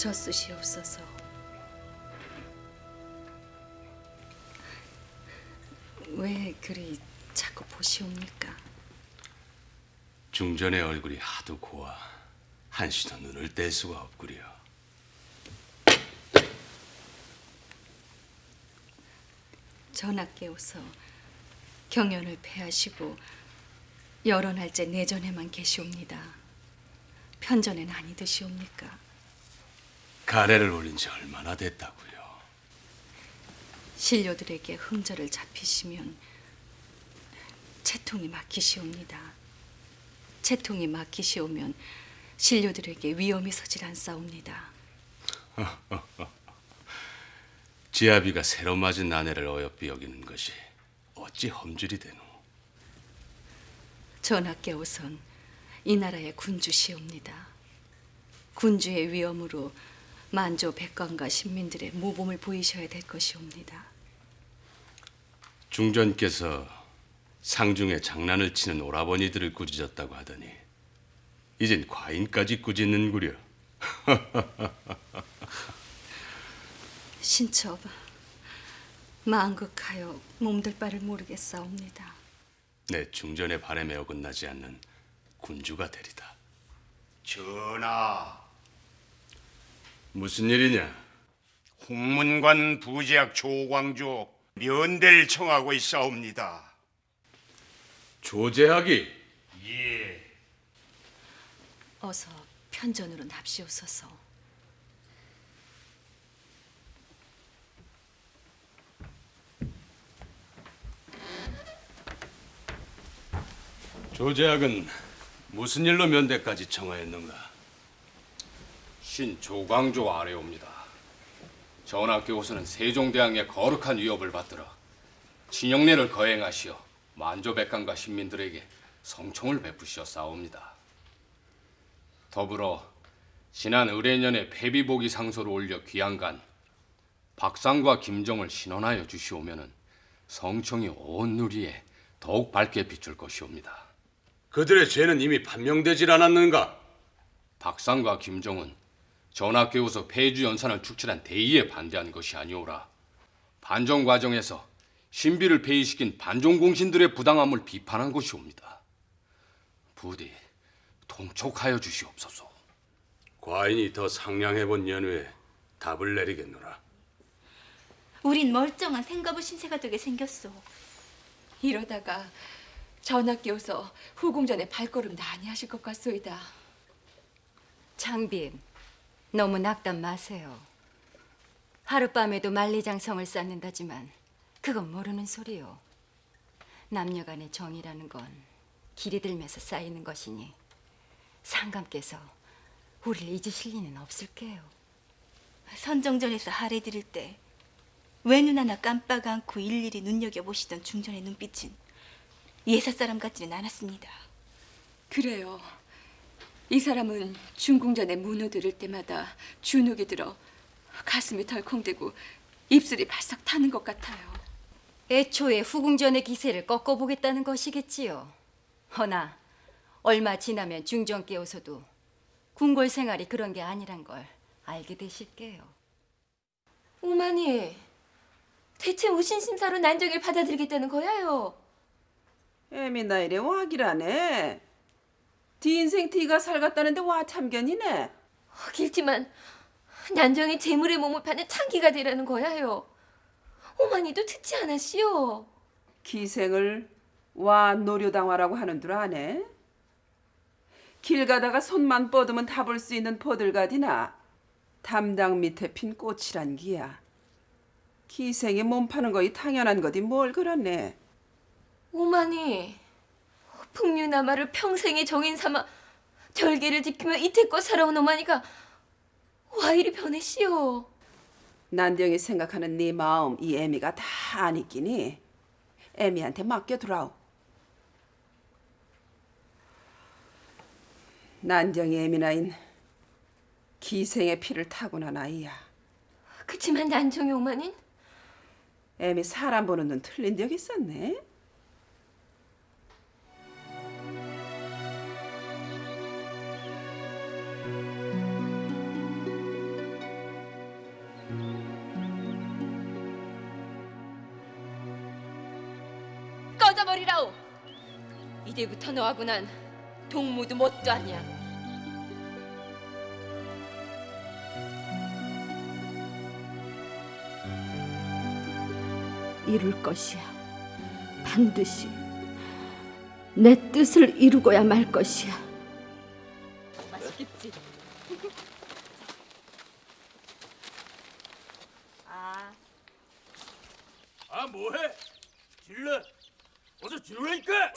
젖수시옵소서. 왜 그리 자꾸 보시옵니까? 중전의 얼굴이 하도 고와 한시도 눈을 뗄 수가 없구려. 전하께서 경연을 패하시고 여러 날째 내전에만 계시옵니다. 편전엔 아니드시옵니까? 가래를 올린 지 얼마나 됐다고요. 신료들에게 흥절을 잡히시면 채통이 막히시옵니다. 채통이 막히시오면 신료들에게 위험이 서질 않사옵니다. 지아비가 새로 맞은 아내를 어여삐 여기는 것이 어찌 험질이 되노. 전하께서는 이 나라의 군주시옵니다. 군주의 위엄으로 만조 백관과 신민들의 모범을 보이셔야 될 것이옵니다. 중전께서 상중에 장난을 치는 오라버니들을 꾸짖었다고 하더니 이젠 과인까지 꾸짖는구려. 신첩 마음극하여 몸들 바를 모르겠사옵니다. 내 중전의 바람에 어긋나지 않는 군주가 되리다. 전하, 무슨 일이냐? 홍문관 부제학 조광조 면대를 청하고 있사옵니다. 조제하기. 예, 어서 편전으로 납시옵소서. 조제학은 무슨 일로 면대까지 청하였는가? 신 조광조 아래 옵니다. 전하께서는 세종대왕의 거룩한 위협을 받들어 진영례를 거행하시어 만조백관과 신민들에게 성총을 베푸셨사옵니다. 더불어 지난 의례년에 폐비복이 상소를 올려 귀양간 박상과 김정을 신원하여 주시오면은 성총이 온 누리에 더욱 밝게 비출 것이옵니다. 그들의 죄는 이미 판명되질 않았는가? 박상과 김정은 전학교에서 폐주 연산을 축출한 대의에 반대한 것이 아니오라. 반정 과정에서 신비를 폐위시킨 반종공신들의 부당함을 비판한 것이옵니다. 부디 통촉하여 주시옵소서. 과인이 더 상냥해본 연후에 답을 내리겠노라. 우린 멀쩡한 생가부 신세가 되게 생겼어. 이러다가 전하께서 후궁전에 발걸음 많이 하실 것 같소이다. 장빈, 너무 낙담 마세요. 하룻밤에도 만리장성을 쌓는다지만 그건 모르는 소리요. 남녀간의 정이라는 건 길이 들면서 쌓이는 것이니 상감께서 우리를 잊으실 리는 없을게요. 선정전에서 하례 드릴 때왜눈 하나 깜빡 않고 일일이 눈여겨보시던 중전의 눈빛은 예사 사람 같지는 않았습니다. 그래요. 이 사람은 중궁전의 문호 들을 때마다 주눅이 들어 가슴이 덜컹대고 입술이 발싹 타는 것 같아요. 애초에 후궁전의 기세를 꺾어보겠다는 것이겠지요. 허나 얼마 지나면 중전께 오서도 궁궐 생활이 그런 게 아니란 걸 알게 되실게요. 오마니, 대체 무슨 심사로 난정을 받아들이겠다는 거야요? 애미 나이래 와기라네. 뒤 인생 뒤가 살갔다는데 와 참견이네. 어, 길지만 난정이 재물의 몸을 파는 창기가 되라는 거야요. 오마니도 듣지 않았시오. 기생을 와 노료당화라고 하는 줄 아네. 길 가다가 손만 뻗으면 다 볼 수 있는 포들가디나 담당 밑에 핀 꽃이란 기야. 기생이 몸 파는 거이 당연한 거디 뭘 그러네. 오마니, 풍류나마를 평생의 정인 삼아 절개를 지키며 이태껏 살아온 오마니가 와 이리 변했시오. 난정이 생각하는 네 마음 이 애미가 다 아니끼니 애미한테 맡겨두라오. 난정이 애미나인 기생의 피를 타고난 아이야. 그치만 난정이 오마닌 애미 사람 보는 눈 틀린 적 있었네. 이제부터 너하고 난 동무도 뭣도 아니야. 이룰 것이야. 반드시 내 뜻을 이루고야 말 것이야. 맛있겠지. 아 뭐해? 질러. 어서 질러니까.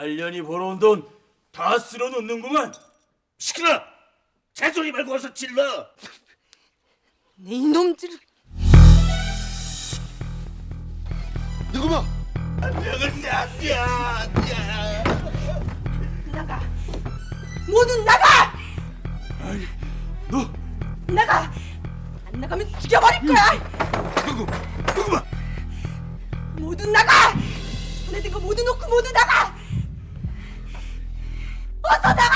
딸년이 벌어온 돈 다 쓸어 놓는구만. 시끄러. 잔소리 말고 어서 질러. 내 이놈들. 누구마? 안녕을 야 모두 나가! 아니, 너 나가! 안 나가면 죽여버릴 거야! 누구? 누구마? 모두 나가! 손에 든 거 모두 놓고 모두 나가! 어서 나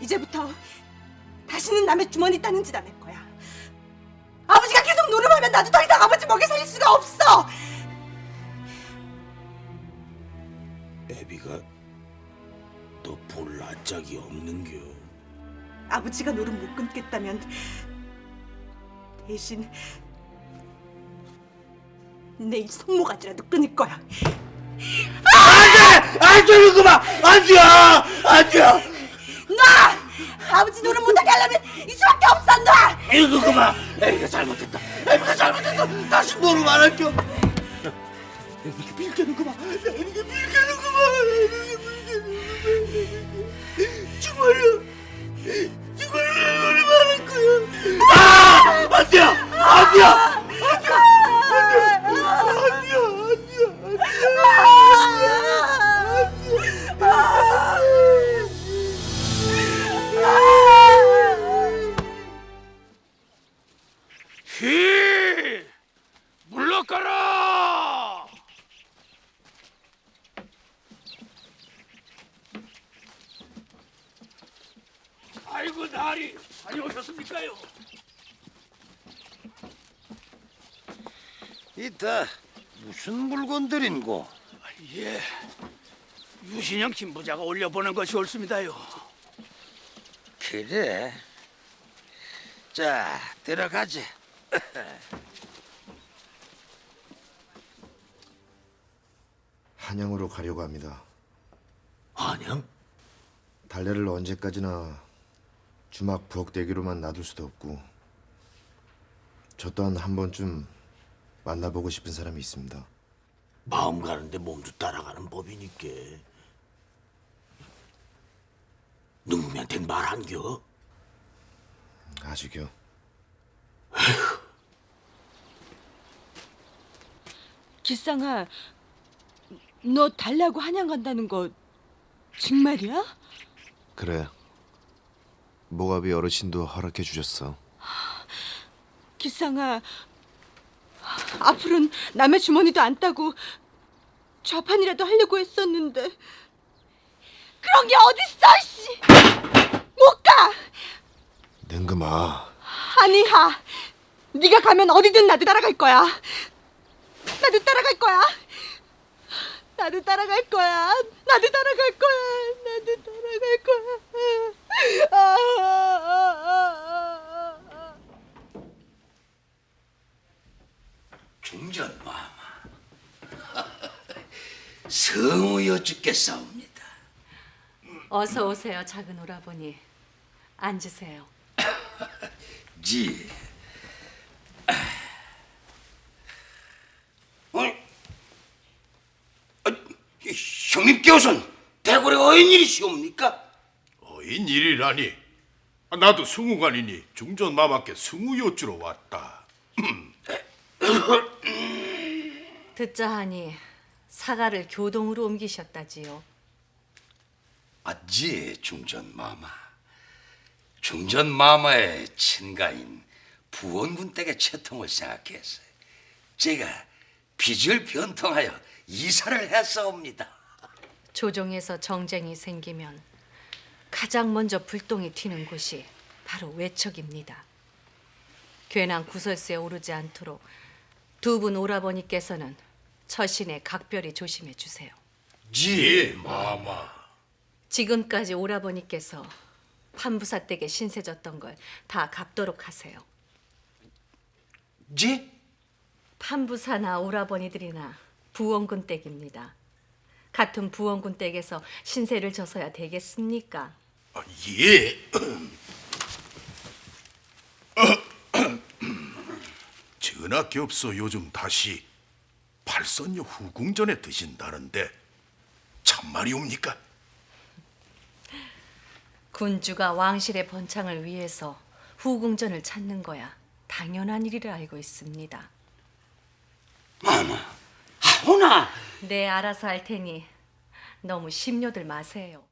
이제부터 다시는 남의 주머니 따는 짓 안 할 거야. 아버지가 계속 노름하면 나도 더 이상 아버지 먹여 살릴 수가 없어. 애비가 너 볼라 짝이 없는겨. 아버지가 노름 못 끊겠다면 대신 내일 손모가지라도 끊을 거야. 안 되는구만. 안 돼. 안 돼. 놔! 아버지 노름 못하게 하려면 이 수밖에 없어 놔! 이거 그만. 애비가 잘못했다. 애비가 잘못했어. 다시 노름 안 할게. 애비가 빌게는구만. 애비가 빌게는구만. 애비가 빌게는구만. 정말요. 정말요. 노름 안할 거야. 아! 안 돼. 안 돼. 안 돼. 안 아이고 나리 다녀오셨습니까요? 이따 무슨 물건들인고? 예, 유신영 김부자가 올려보낸 것이 옳습니다요. 그래. 자, 들어가지. 한양으로 가려고 합니다. 안녕? 달래를 언제까지나 주막 부엌대기로만 놔둘 수도 없고 저 또한 한 번쯤 만나보고 싶은 사람이 있습니다. 마음 가는데 몸도 따라가는 법이니까. 누구한텐 말한겨? 아직요. 기상아, 너 달라고 한양 간다는 거 정말이야? 그래. 모가비 어르신도 허락해 주셨어. 기상아, 앞으로는 남의 주머니도 안 따고 좌판이라도 하려고 했었는데 그런 게 어딨어, 씨! 못 가! 능금아. 아니야. 네가 가면 어디든 나도 따라갈 거야. 나도 따라갈 거야. 나도 따라갈 거야. 나도 따라갈 거야. 나도 따라갈 거야. 아, 아, 아, 아, 아. 중전마마. 성우여 죽겠사옵니다. 어서 오세요, 작은 오라버니. 앉으세요. 지. 어? 아, 이 형님께서는 대궐에 어인 일이시옵니까? 어인 일이라니 아, 나도 승우관이니 중전 마마께 승우 여쭈러 왔다. 듣자 하니 사가를 교동으로 옮기셨다지요. 아지 중전 마마. 중전 마마의 친가인 부원군 댁의 채통을 생각해서 제가 빚을 변통하여 이사를 했사옵니다. 조정에서 정쟁이 생기면 가장 먼저 불똥이 튀는 곳이 바로 외척입니다. 괜한 구설수에 오르지 않도록 두 분 오라버니께서는 처신에 각별히 조심해 주세요. 지 마마. 지금까지 오라버니께서 판부사 댁에 신세졌던 걸 다 갚도록 하세요. 지? 판부사나 오라버니들이나 부원군 댁입니다. 같은 부원군 댁에서 신세를 져서야 되겠습니까? 아, 예. 전하께없어 요즘 다시 팔선녀 후궁전에 드신다는데 참말이옵니까? 군주가 왕실의 번창을 위해서 후궁전을 찾는 거야 당연한 일이라 알고 있습니다. 마마, 하오나. 네, 알아서 할 테니 너무 심려들 마세요.